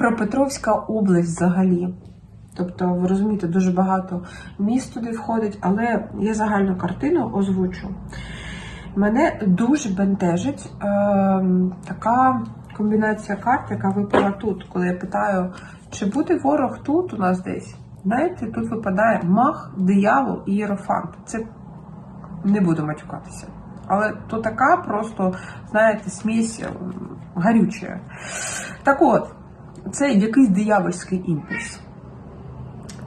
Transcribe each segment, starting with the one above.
Дніпропетровська область взагалі. Тобто, ви розумієте, дуже багато міст туди входить, але я загальну картину озвучу. Мене дуже бентежить е, така комбінація карт, яка випала тут, коли я питаю, чи буде ворог тут у нас десь. Знаєте, тут випадає мах, диявол і єрофант. Це не буду матюкатися. Але то така просто, знаєте, смесь м, гарюча. Так от, це якийсь диявольський імпульс.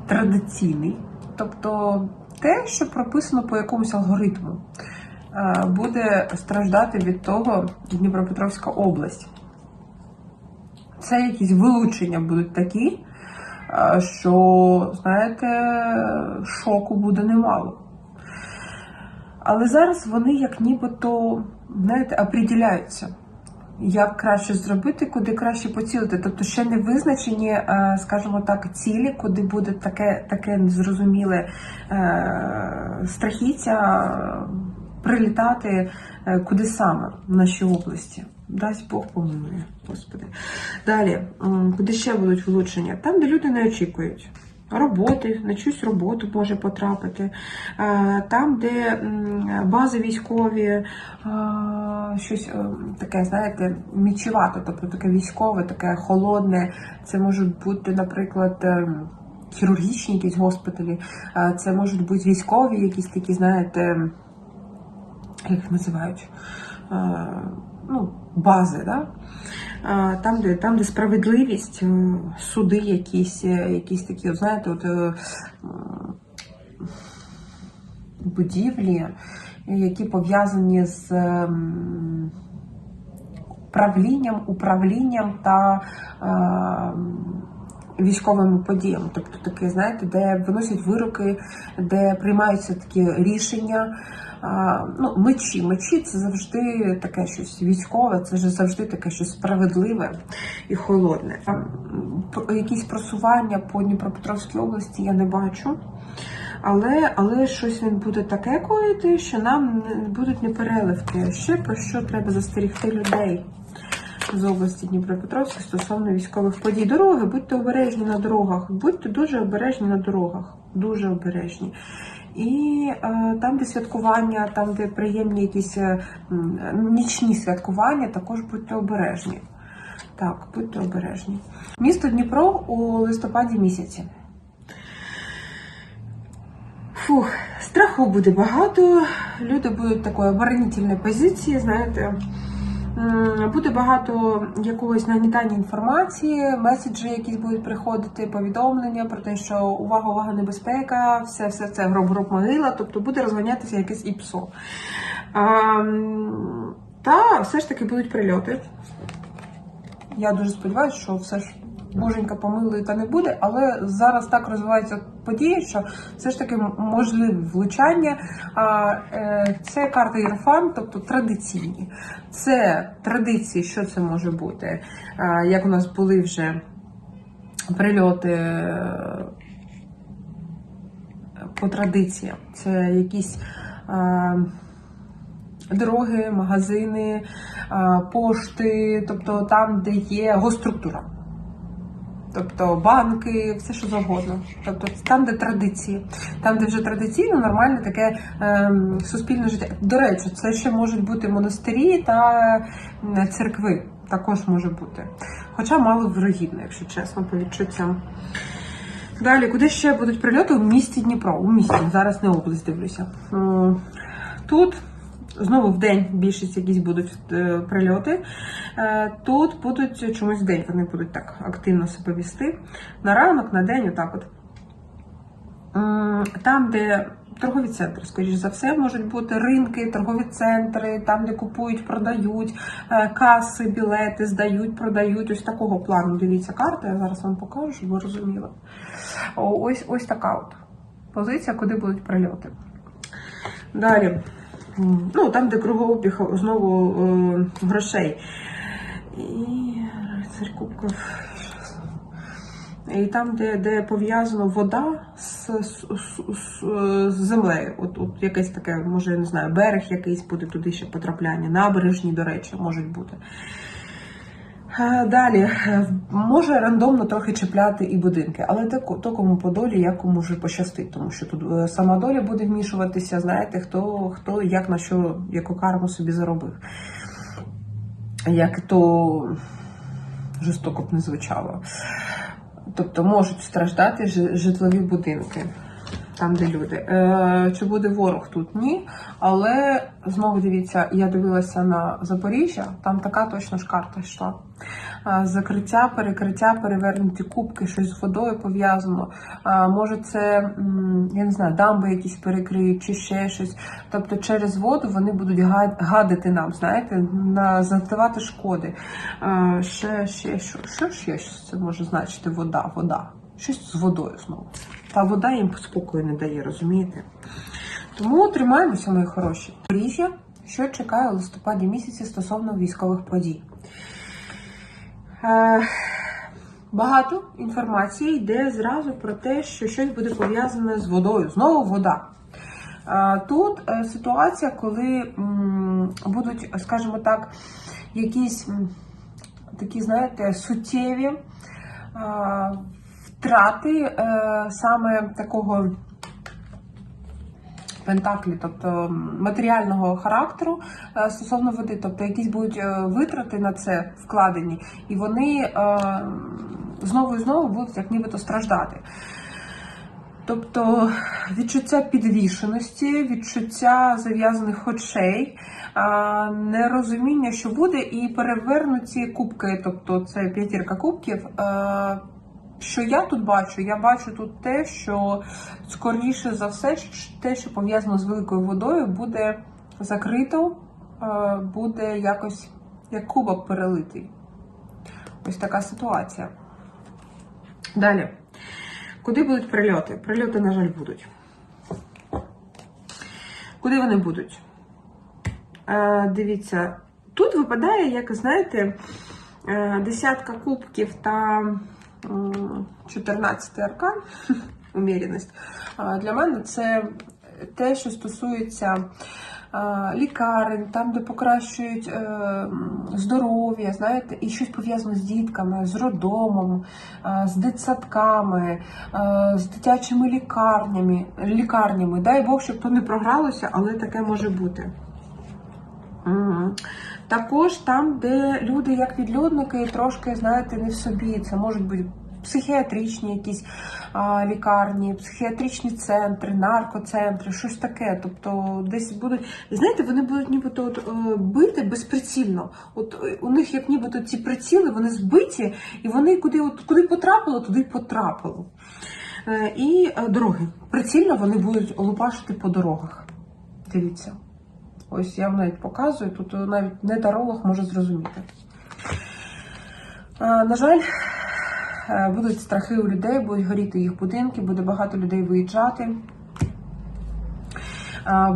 Традиційний. Тобто те, що прописано по якомусь алгоритму, е, буде страждати від того Дніпропетровська область. Це якісь вилучення будуть такі, е, що, знаєте, шоку буде немало. Але зараз вони як нібито, знаєте, оприділяються, як краще зробити, куди краще поцілити. Тобто ще не визначені, е, скажімо так, цілі, куди буде таке, таке незрозуміле е, страхіття е, прилітати, куди саме в нашій області. Дасть Бог помилує, Господи. Далі, куди ще будуть влучення? Там, де люди не очікують. Роботи, на чиюсь роботу може потрапити. Е, Там, де бази військові, е, щось е, таке, знаєте, мічевато, тобто таке військове, таке холодне. Це можуть бути, наприклад, хірургічні якісь госпіталі, це можуть бути військові, якісь такі, знаєте, як їх називають? Ну, бази, да? Там, де, там, де справедливість, е, суди якісь, е, якісь такі, от, знаєте, от, е, будівлі, які пов'язані з ем, правлінням, управлінням та ем, військовими подіями. Тобто таке, знаєте, де виносять вироки, де приймаються такі рішення. Ну, мечі. Мечі це завжди таке щось військове, це ж завжди таке щось справедливе і холодне. Якісь просування по Дніпропетровській області я не бачу. Але, але щось він буде таке коїти, що нам будуть непереливки. Ще про що треба застерігти людей з області Дніпропетровська стосовно військових подій. Дороги, будьте обережні на дорогах, будьте дуже обережні на дорогах, дуже обережні. І е, там, де святкування, там, де приємні якісь е, нічні святкування, також будьте обережні. Так, будьте обережні. Місто Дніпро у листопаді місяці. Фух, страху буде багато, люди будуть такої оборонительної позиції, знаєте. М, Буде багато якогось нагнітання інформації, меседжі якісь будуть приходити, повідомлення про те, що увага, увага, небезпека, все, все це гроб, гроб могила, тобто буде розганятися якесь іпсо. А, та все ж таки будуть прильоти. Я дуже сподіваюся, що все ж боженька помилує та не буде, але зараз так розвиваються події, що все ж таки можливе влучання. А е, це карта Єрофан, тобто традиційні. Це традиції, що це може бути? Як у нас були вже прильоти е, по традиціям, це якісь. Дороги, магазини, пошти, тобто там, де є госструктура. Тобто банки, все що завгодно. Тобто там, де традиції, там, де вже традиційно нормальне таке ем, суспільне життя. До речі, це ще можуть бути монастирі та церкви. Також може бути. Хоча мало вирогідно, якщо чесно, по відчуттям. Далі, куди ще будуть прильоти? У місті Дніпро. У місті, зараз не область дивлюся. Тут знову в день більшість якісь будуть е, прильоти. Е, Тут будуть чомусь в день вони будуть так активно себе вести. На ранок, на день, отак от. Там, де торгові центри, скоріш за все, можуть бути ринки, торгові центри, там, де купують, продають, е, каси, білети, здають, продають. Ось такого плану. Дивіться карта, я зараз вам покажу, щоб ви розуміли. Ось, ось така от позиція, куди будуть прильоти. Далі. Ну, там, де кругообіг знову е, грошей. І рицарь кубків. І там, де, де пов'язано вода з, з, з- з землею. От, от якесь таке, може, я не знаю, берег якийсь буде туди ще потрапляння, набережні, до речі, можуть бути. Е, Далі е, може рандомно трохи чіпляти і будинки, але то, кому по долі, як кому вже пощастить, тому що тут е, сама доля буде вмішуватися, знаєте, хто, хто як на що, яку карму собі заробив. Як то жорстоко б не звучало. Тобто можуть страждати житлові будинки, там, де люди. Е, чи буде ворог тут? Ні. Але знову дивіться, я дивилася на Запоріжжя, там така точно ж карта йшла. Е, Закриття, перекриття, перевернуті кубки, щось з водою пов'язано. Е, Може, це я не знаю, дамби якісь перекриють чи ще щось. Тобто через воду вони будуть гадити нам, знаєте, на завдавати шкоди. Е, Ще, ще, що, що ще це може значити вода, вода. Щось з водою знову. Та вода їм спокою не дає, розумієте? Тому тримаємося, мої хороші. Запоріжжя, що чекає у листопаді місяці стосовно військових подій. Е, Багато інформації йде зразу про те, що щось буде пов'язане з водою. Знову вода. Е, Тут е, ситуація, коли м, будуть, скажімо так, якісь м, такі, знаєте, суттєві е, втрати е, саме такого пентаклі, тобто матеріального характеру е, стосовно води, тобто якісь будуть е, витрати на це вкладені, і вони знову і знову будуть як нібито страждати. Тобто відчуття підвішеності, відчуття зав'язаних очей, нерозуміння, що буде, і перевернуті кубки, тобто це п'ятірка кубків. Що я тут бачу? Я бачу тут те, що скоріше за все, те, що пов'язано з великою водою, буде закрито, е, буде якось як кубок перелитий. Ось така ситуація. Далі. Куди будуть прильоти? Прильоти, на жаль, будуть. Куди вони будуть? Е, дивіться, тут випадає, як знаєте, е, десятка кубків та 14 аркан, уміряність. Е, Для мене це те, що стосується лікарень, там, де покращують е, здоров'я, знаєте, і щось пов'язане з дітками, з роддомом, е, з дитсадками, з дитячими лікарнями, лікарнями. Дай Бог, щоб то не програлося, але таке може бути. Угу. Також там, де люди як відлюдники, трошки, знаєте, не в собі. Це можуть бути психіатричні якісь а, лікарні, психіатричні центри, наркоцентри, щось таке. Тобто десь будуть, знаєте, вони будуть нібито от, е, бити безприцільно. От е, у них як нібито ці приціли, вони збиті, і вони куди, от, куди потрапило, туди потрапило. Е, І дороги. Прицільно вони будуть лупашити по дорогах. Дивіться. Ось я вам навіть показую, тут навіть не таролог може зрозуміти. На жаль, е, будуть страхи у людей, будуть горіти їх будинки, буде багато людей виїжджати.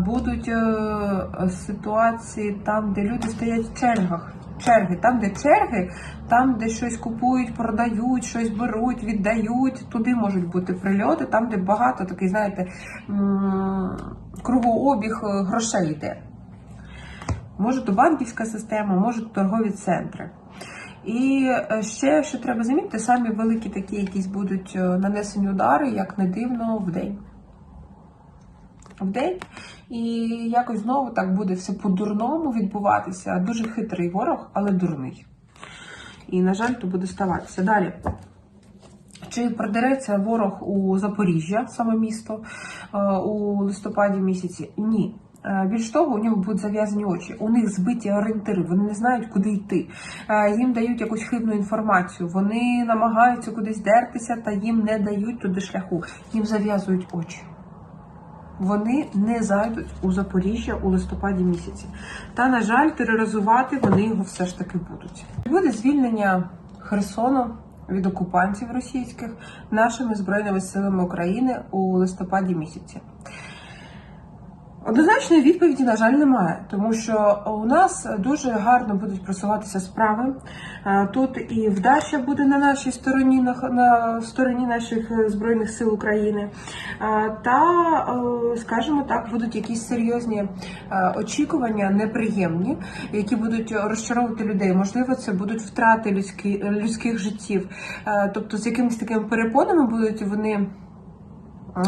Будуть е, ситуації там, де люди стоять в чергах. Черги, там, де черги, там, де щось купують, продають, щось беруть, віддають, туди можуть бути прильоти, там, де багато такий, знаєте, кругообіг е, грошей йде. Може, то банківська система, може, то торгові центри. І е, ще, що треба замітити, самі великі такі якісь будуть е, нанесені удари, як не дивно, в день. В день. І якось знову так буде все по-дурному відбуватися. Дуже хитрий ворог, але дурний. І, на жаль, то буде ставатися. Далі. Чи продереться ворог у Запоріжжя, саме місто, е, у листопаді місяці? Ні. Е, Більш того, у нього будуть зав'язані очі, у них збиті орієнтири, вони не знають, куди йти. Е, Їм дають якусь хибну інформацію, вони намагаються кудись дертися, та їм не дають туди шляху. Їм зав'язують очі. Вони не зайдуть у Запоріжжя у листопаді місяці. Та, на жаль, тероризувати вони його все ж таки будуть. Буде звільнення Херсону від окупантів російських нашими збройними силами України у листопаді місяці. Однозначної відповіді, на жаль, немає, тому що у нас дуже гарно будуть просуватися справи. Е, Тут і вдача буде на нашій стороні, на, на стороні наших збройних сил України. Е, Та, е, скажімо так, будуть якісь серйозні очікування, неприємні, які будуть розчаровувати людей. Можливо, це будуть втрати людські, людських життів. Тобто, з якимись такими перепонами будуть вони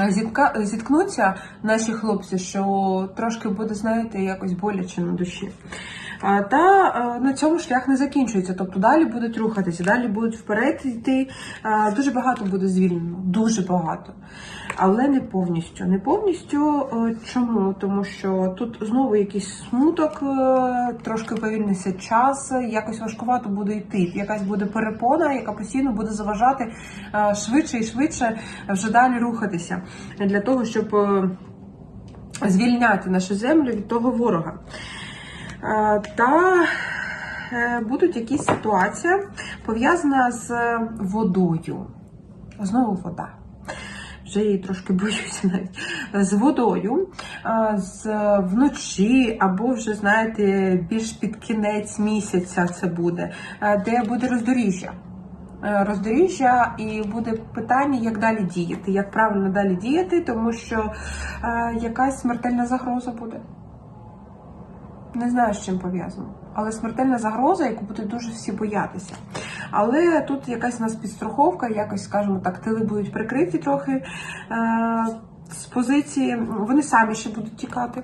зітка, зіткнуться наші хлопці, що трошки буде, знаєте, якось боляче на душі. Та е, на цьому шлях не закінчується. Тобто далі будуть рухатися, далі будуть вперед йти. Дуже багато буде звільнено, дуже багато. Але не повністю. Не повністю е, чому? Тому що тут знову якийсь смуток, е, трошки повільниться час, якось важкувато буде йти. Якась буде перепона, яка постійно буде заважати е, швидше і швидше вже далі рухатися для того, щоб звільняти нашу землю від того ворога. Та будуть якісь ситуація пов'язана з водою. Знову вода. Вже її трошки боюся навіть з водою, з вночі, або вже, знаєте, більш під кінець місяця це буде, е, де буде роздоріжжя. Е, Роздоріжжя, і буде питання, як далі діяти, як правильно далі діяти, тому що е, якась смертельна загроза буде. Не знаю, з чим пов'язано. Але смертельна загроза, яку будуть дуже всі боятися. Але тут якась у нас підстраховка, якось, скажімо так, тили будуть прикриті трохи е, з позиції. Вони самі ще будуть тікати.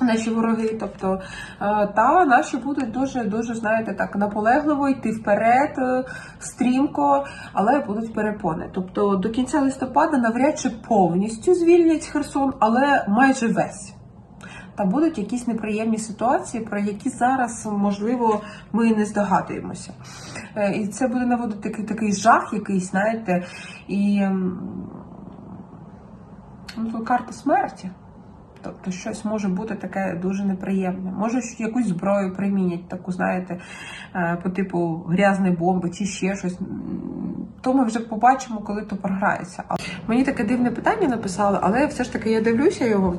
Наші вороги, тобто, е, та наші будуть дуже, дуже, знаєте, так наполегливо йти вперед, е, стрімко, але будуть перепони. Тобто до кінця листопада навряд чи повністю звільнять Херсон, але майже весь. Та будуть якісь неприємні ситуації, про які зараз, можливо, ми не здогадуємося. Е, І це буде наводити такий, такий жах, якийсь, знаєте, і ну, карта смерті. Тобто щось може бути таке дуже неприємне. Може, якусь зброю примінять, таку, знаєте, е, по типу грязної бомби чи ще щось. То ми вже побачимо, коли то програється. Мені таке дивне питання написали, але все ж таки я дивлюся його.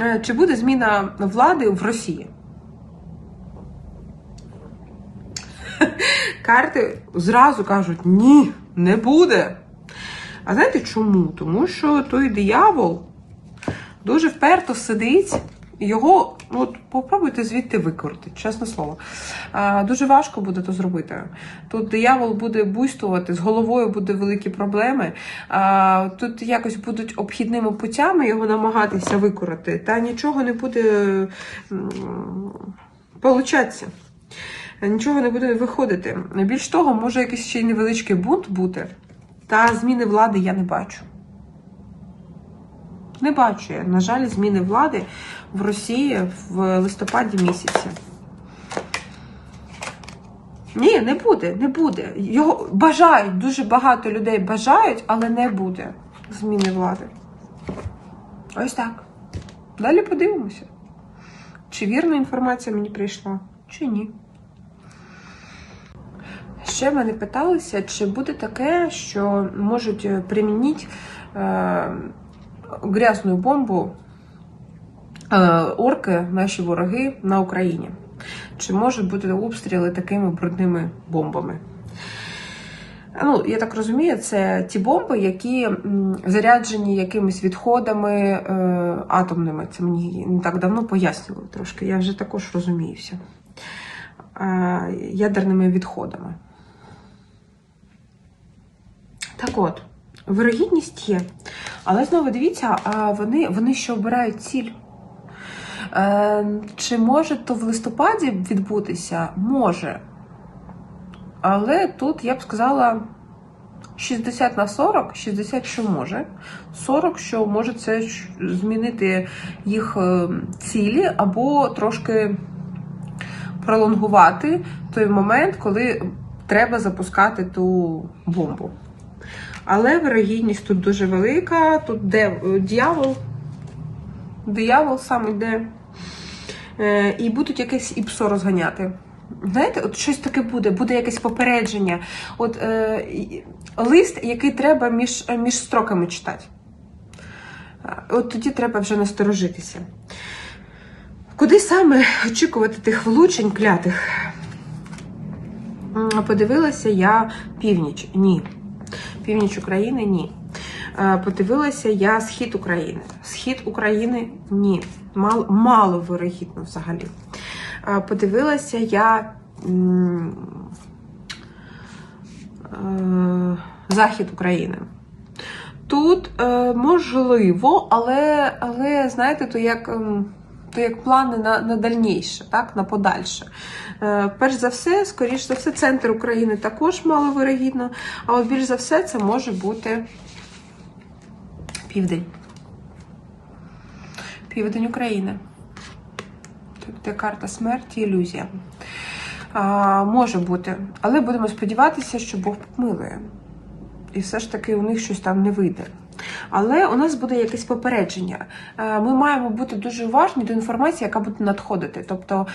Е, Чи буде зміна влади в Росії? Карти зразу кажуть: ні, не буде. А знаєте чому? Тому що той диявол дуже вперто сидить. Його, от попробуйте звідти викрутити, чесне слово. А, дуже важко буде то зробити. Тут диявол буде буйствувати, з головою буде великі проблеми. А, тут якось будуть обхідними путями його намагатися викорити, та нічого не буде получатися. Нічого не буде виходити. Більш того, може якийсь ще й невеличкий бунт бути, та зміни влади я не бачу. Не бачу я, на жаль, зміни влади в Росії в листопаді місяці. Ні, не буде, не буде. Його бажають, дуже багато людей бажають, але не буде зміни влади. Ось так. Далі подивимося, чи вірна інформація мені прийшла, чи ні. Ще мене питалися, чи буде таке, що можуть примінити е, грязну бомбу е, орки, наші вороги на Україні. Чи можуть бути обстріли такими брудними бомбами? Ну, я так розумію, це ті бомби, які заряджені якимись відходами е, атомними. Це мені не так давно пояснювали трошки. Я вже також розуміюся. Е, ядерними відходами. Так от, вирогідність є. Але знову дивіться, вони, вони ще обирають ціль. Е, чи може то в листопаді відбутися? Може. Але тут я б сказала 60 на 40, 60 що може, 40, що може це змінити їх е, цілі або трошки пролонгувати той момент, коли треба запускати ту бомбу. Але вирогідність тут дуже велика. Тут де е, дьявол, диявол сам іде. Е, і будуть якесь іпсо розганяти. Знаєте, от щось таке буде, буде якесь попередження. От е, лист, який треба між, між строками читати. Е, От тоді треба вже насторожитися. Куди саме очікувати тих влучень клятих? Подивилася я північ. Ні. Північ України ні. Е, Подивилася я схід України. Схід України ні. Мало, мало вирогідно взагалі. Е, Подивилася я е, захід України. Тут можливо, але, але знаєте, то як, ем, то як плани на, на дальніше, так, на подальше. Е, перш за все, скоріш за все, центр України також маловирогідно, а от більш за все це може бути південь. Південь України. Тобто карта смерті, ілюзія. А, може бути. Але будемо сподіватися, що Бог помилує. І все ж таки у них щось там не вийде. Але у нас буде якесь попередження. Е, Ми маємо бути дуже уважні до інформації, яка буде надходити. Тобто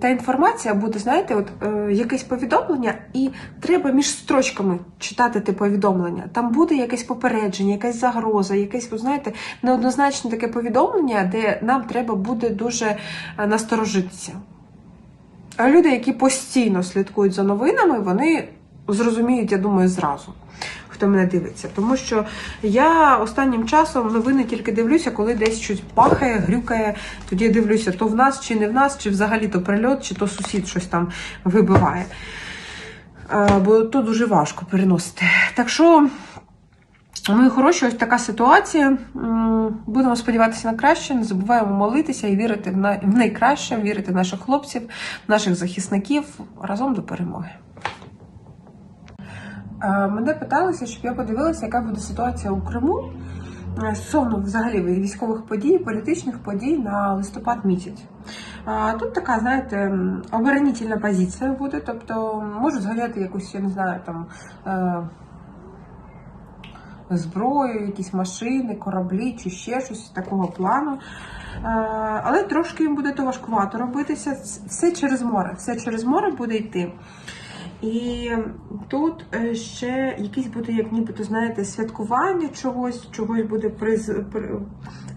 та інформація буде, знаєте, от е, якесь повідомлення, і треба між строчками читати те повідомлення. Там буде якесь попередження, якась загроза, якесь, ви знаєте, неоднозначне таке повідомлення, де нам треба буде дуже е, насторожитися. А люди, які постійно слідкують за новинами, вони зрозуміють, я думаю, зразу, хто мене дивиться. Тому що я останнім часом новини тільки дивлюся, коли десь щось пахає, грюкає. Тоді я дивлюся, то в нас, чи не в нас, чи взагалі то прильот, чи то сусід щось там вибиває. Е, Бо то дуже важко переносити. Так що. Мої хороші, ось така ситуація. Будемо сподіватися на краще, не забуваємо молитися і вірити в найкраще, вірити в наших хлопців, наших захисників разом до перемоги. Е, Мене питалися, щоб я подивилася, яка буде ситуація у Криму е, стосовно взагалі військових подій, політичних подій на листопад місяць. Тут така, знаєте, оборонительна позиція буде, тобто можу згадати якусь, я не знаю, там. е, зброю, якісь машини, кораблі чи ще щось такого плану. Але трошки їм буде то важкувато робитися. Все через море. Все через море буде йти. І тут е, ще якісь буде, як нібито, знаєте, святкування чогось, чогось буде приз. при-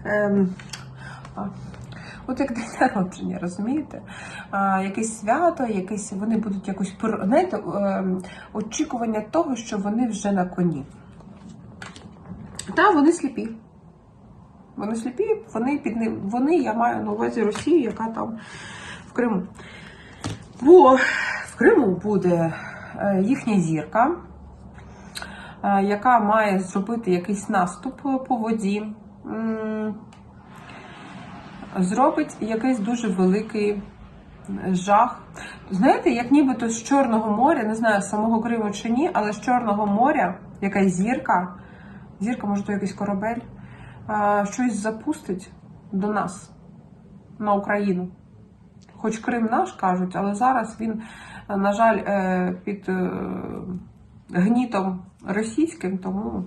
ем, От як день народження, розумієте? А, якесь свято, якесь, вони будуть якось знаєте, ем, очікування того, що вони вже на коні. Та вони сліпі. Вони сліпі, вони під ним. Вони, я маю на увазі Росію, яка там в Криму. Бо в Криму буде е, їхня зірка, е, яка має зробити якийсь наступ по воді. Зробить якийсь дуже великий жах. Знаєте, як нібито з Чорного моря, не знаю, з самого Криму чи ні, але з Чорного моря якась зірка, зірка, може, то якийсь корабель, щось запустить до нас на Україну. Хоч Крим наш кажуть, але зараз він, на жаль, е, під е, гнітом російським, тому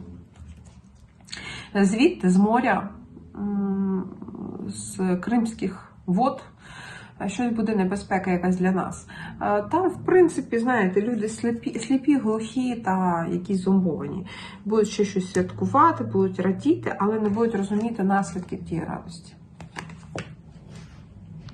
звідти з моря, з кримських вод. е, Щось буде небезпека якась для нас. Там, в принципі, знаєте, люди сліпі, сліпі, глухі та якісь зомбовані. Будуть ще щось святкувати, будуть радіти, але не будуть розуміти наслідків тієї радості.